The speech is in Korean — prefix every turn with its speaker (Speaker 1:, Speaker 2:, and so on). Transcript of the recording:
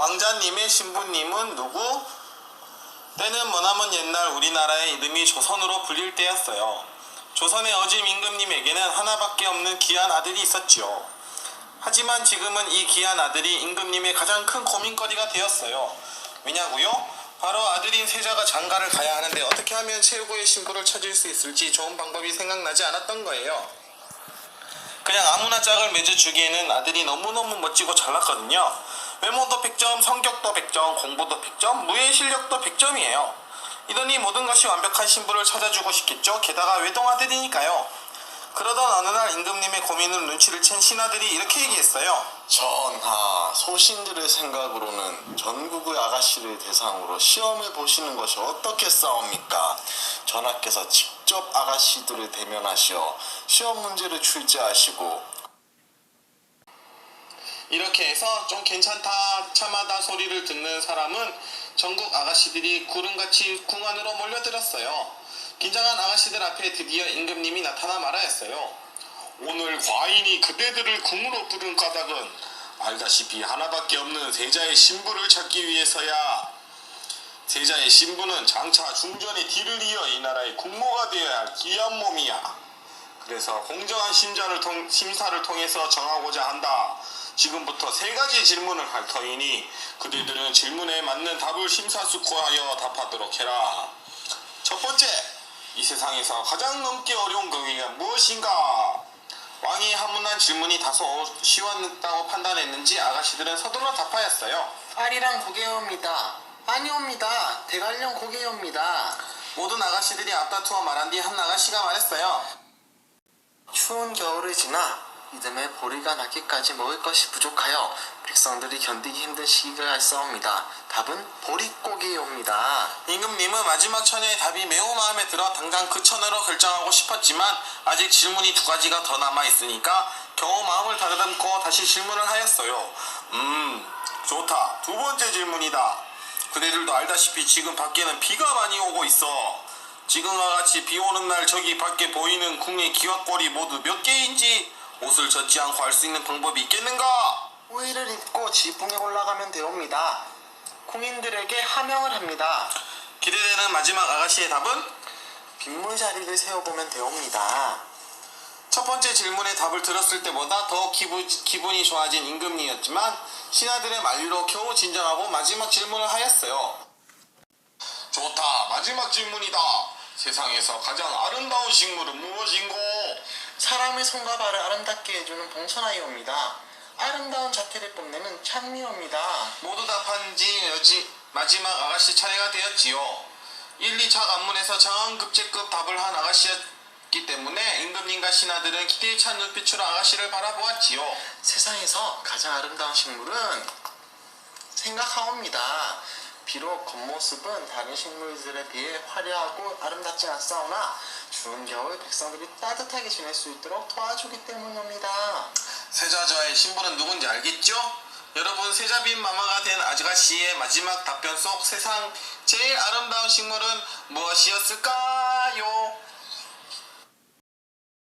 Speaker 1: 왕자님의 신부님은 누구? 때는 머나먼 옛날 우리나라의 이름이 조선으로 불릴 때였어요. 조선의 어짐 임금님에게는 하나밖에 없는 귀한 아들이 있었지요. 하지만 지금은 이 귀한 아들이 임금님의 가장 큰 고민거리가 되었어요. 왜냐고요? 바로 아들인 세자가 장가를 가야 하는데 어떻게 하면 최고의 신부를 찾을 수 있을지 좋은 방법이 생각나지 않았던 거예요. 그냥 아무나 짝을 맺어 주기에는 아들이 너무너무 멋지고 잘났거든요. 외모도 100점, 성격도 100점, 공부도 100점, 무예 실력도 100점이에요. 이러니 모든 것이 완벽한 신부를 찾아주고 싶겠죠. 게다가 외동 아들이니까요. 그러던 어느 날 임금님의 고민을 눈치를 챈 신하들이 이렇게 얘기했어요.
Speaker 2: 전하, 소신들의 생각으로는 전국의 아가씨를 대상으로 시험해 보시는 것이 어떻겠사옵니까? 전하께서 직접 아가씨들을 대면하시어 시험 문제를 출제하시고
Speaker 1: 이렇게 해서 좀 괜찮다 참하다 소리를 듣는 사람은 전국 아가씨들이 구름같이 궁 안으로 몰려들었어요. 긴장한 아가씨들 앞에 드디어 임금님이 나타나 말하였어요. 오늘 과인이 그대들을 궁으로 부른 까닭은 알다시피 하나밖에 없는 세자의 신부를 찾기 위해서야. 세자의 신부는 장차 중전의 뒤를 이어 이 나라의 국모가 되어야 할 귀한 몸이야. 그래서 공정한 심사를, 통, 심사를 통해서 정하고자 한다. 지금부터 세 가지 질문을 할 터이니 그대들은 질문에 맞는 답을 심사숙고하여 답하도록 해라. 첫 번째, 이 세상에서 가장 넘기 어려운 거기가 무엇인가? 왕이 하문한 질문이 다소 쉬웠다고 판단했는지 아가씨들은 서둘러 답하였어요.
Speaker 3: 아리랑 고개옵니다. 아니옵니다. 대관령 고개옵니다.
Speaker 1: 모든 아가씨들이 앞다투어 말한 뒤 한 아가씨가 말했어요.
Speaker 3: 추운 겨울을 지나 이듬해 보리가 나기까지 먹을 것이 부족하여 백성들이 견디기 힘든 시기가 있사옵니다. 답은 보릿고개옵니다.
Speaker 1: 임금님은 마지막 처녀의 답이 매우 마음에 들어 당장 그 처녀로 결정하고 싶었지만 아직 질문이 두 가지가 더 남아 있으니까 겨우 마음을 다듬고 다시 질문을 하였어요. 음, 좋다. 두 번째 질문이다. 그대들도 알다시피 지금 밖에는 비가 많이 오고 있어. 지금과 같이 비 오는 날 저기 밖에 보이는 궁의 기와골이 모두 몇 개인지 옷을 젖지 않고 알 수 있는 방법이 있겠는가?
Speaker 3: 우위를 입고 지붕에 올라가면 되옵니다. 공인들에게 하명을 합니다.
Speaker 1: 기대되는 마지막 아가씨의 답은?
Speaker 3: 빗물 자리를 세워보면 되옵니다.
Speaker 1: 첫 번째 질문의 답을 들었을 때보다 더 기분, 기분이 좋아진 임금님이었지만 신하들의 만류로 겨우 진정하고 마지막 질문을 하였어요. 좋다. 마지막 질문이다. 세상에서 가장 아름다운 식물은 무엇인고?
Speaker 3: 사람의 손과 발을 아름답게 해주는 봉선아이옵니다. 아름다운 자태를 뽐내는 찬미옵니다.
Speaker 1: 모두 답한 지 여지 마지막 아가씨 차례가 되었지요. 1, 2차 관문에서 정급제급 답을 한 아가씨였기 때문에 임금님과 신하들은 기대에 찬 눈빛으로 아가씨를 바라보았지요.
Speaker 3: 세상에서 가장 아름다운 식물은 생각하옵니다. 비록 겉모습은 다른 식물들에 비해 화려하고 아름답지 않사오나 추운 겨울 백성들이 따뜻하게 지낼 수 있도록 도와주기 때문입니다.
Speaker 1: 세자저의 신부는 누군지 알겠죠? 여러분 세자빈 마마가 된 아가씨의 마지막 답변 속 세상 제일 아름다운 식물은 무엇이었을까요?